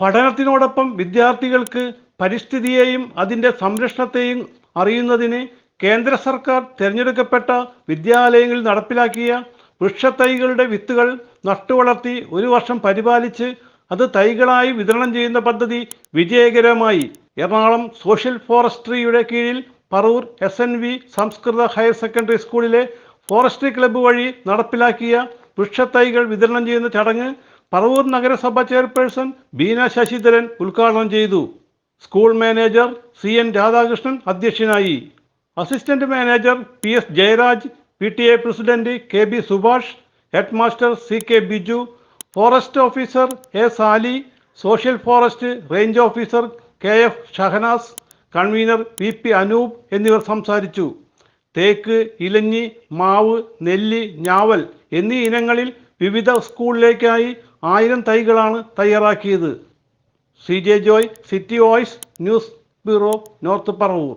പഠനത്തിനോടൊപ്പം വിദ്യാർത്ഥികൾക്ക് പരിസ്ഥിതിയെയും അതിന്റെ സംരക്ഷണത്തെയും അറിയുന്നതിന് കേന്ദ്ര സർക്കാർ തിരഞ്ഞെടുക്കപ്പെട്ട വിദ്യാലയങ്ങളിൽ നടപ്പിലാക്കിയ വൃക്ഷത്തൈകളുടെ വിത്തുകൾ നട്ടുവളർത്തി ഒരു വർഷം പരിപാലിച്ച് അത് തൈകളായി വിതരണം ചെയ്യുന്ന പദ്ധതി വിജയകരമായി. എറണാകുളം സോഷ്യൽ ഫോറസ്ട്രിയുടെ കീഴിൽ പറവൂർ എസ് എൻ വി സംസ്കൃത ഹയർ സെക്കൻഡറി സ്കൂളിലെ ഫോറസ്ട്രി ക്ലബ്ബ് വഴി നടപ്പിലാക്കിയ വൃക്ഷത്തൈകൾ വിതരണം ചെയ്യുന്ന ചടങ്ങ് പറവൂർ നഗരസഭ ചെയർപേഴ്സൺ ബീന ശശിധരൻ ഉദ്ഘാടനം ചെയ്തു. School manager C N Radhakrishnan അധ്യക്ഷനായി. Assistant manager P S Jayaraj P T A president K B Subhash head master C K Biju forest officer A Sali social forest range officer K F Shahnas convener P P Anoop എന്നിവർ സംസാരിച്ചു. തേക്ക് ഇലഞ്ഞി മാവ് നെല്ലി ഞാവൽ എന്നീ ഇനങ്ങളിൽ വിവിധ സ്കൂളിലേക്കായി ആയിരം തൈകളാണ് തയ്യാറാക്കിയത്. C J Joy city voice news bureau north Paravur.